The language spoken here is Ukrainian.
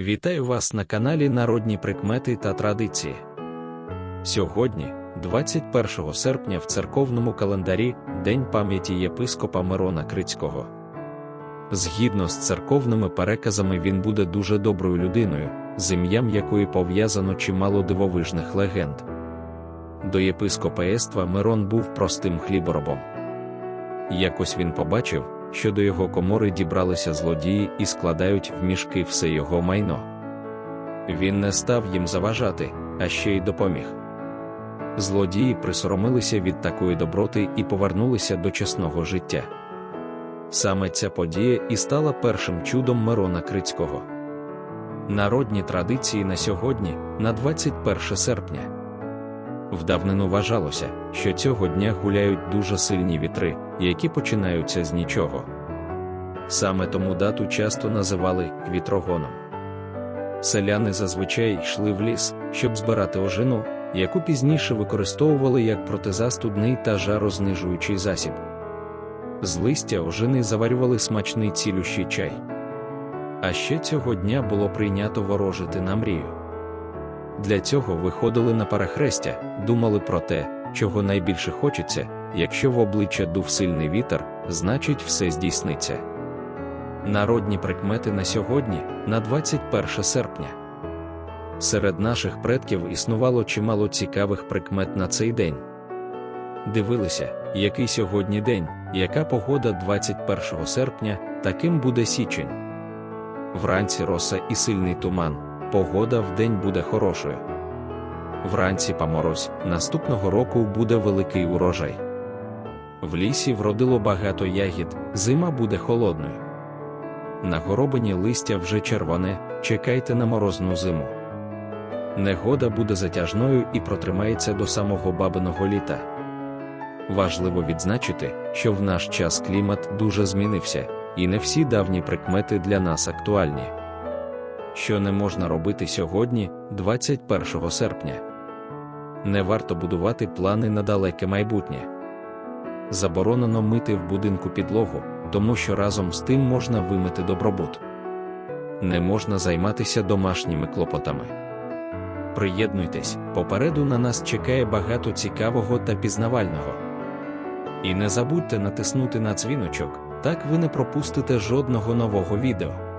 Вітаю вас на каналі Народні прикмети та традиції. Сьогодні, 21 серпня, в церковному календарі День пам'яті єпископа Мирона Крицького. Згідно з церковними переказами, він буде дуже доброю людиною, з ім'ям якої пов'язано чимало дивовижних легенд. До єпископаєства Мирон був простим хліборобом. Якось він побачив, що до його комори дібралися злодії і складають в мішки все його майно. Він не став їм заважати, а ще й допоміг. Злодії присоромилися від такої доброти і повернулися до чесного життя. Саме ця подія і стала першим чудом Мирона Крицького. Народні традиції на сьогодні, на 21 серпня. В давнину вважалося, що цього дня гуляють дуже сильні вітри, які починаються з нічого. Саме тому дату часто називали вітрогоном. Селяни зазвичай йшли в ліс, щоб збирати ожину, яку пізніше використовували як протизастудний та жарознижуючий засіб. З листя ожини заварювали смачний цілющий чай. А ще цього дня було прийнято ворожити на мрію. Для цього виходили на перехрестя, думали про те, чого найбільше хочеться, якщо в обличчя дув сильний вітер, значить все здійсниться. Народні прикмети на сьогодні, на 21 серпня. Серед наших предків існувало чимало цікавих прикмет на цей день. Дивилися, який сьогодні день, яка погода 21 серпня, таким буде січень. Вранці роса і сильний туман, погода вдень буде хорошою. Вранці поморозь, наступного року буде великий урожай. В лісі вродило багато ягід, зима буде холодною. На горобині листя вже червоне, чекайте на морозну зиму. Негода буде затяжною і протримається до самого бабиного літа. Важливо відзначити, що в наш час клімат дуже змінився, і не всі давні прикмети для нас актуальні. Що не можна робити сьогодні, 21 серпня. Не варто будувати плани на далеке майбутнє. Заборонено мити в будинку підлогу, тому що разом з тим можна вимити добробут. Не можна займатися домашніми клопотами. Приєднуйтесь, попереду на нас чекає багато цікавого та пізнавального. І не забудьте натиснути на дзвіночок, так ви не пропустите жодного нового відео.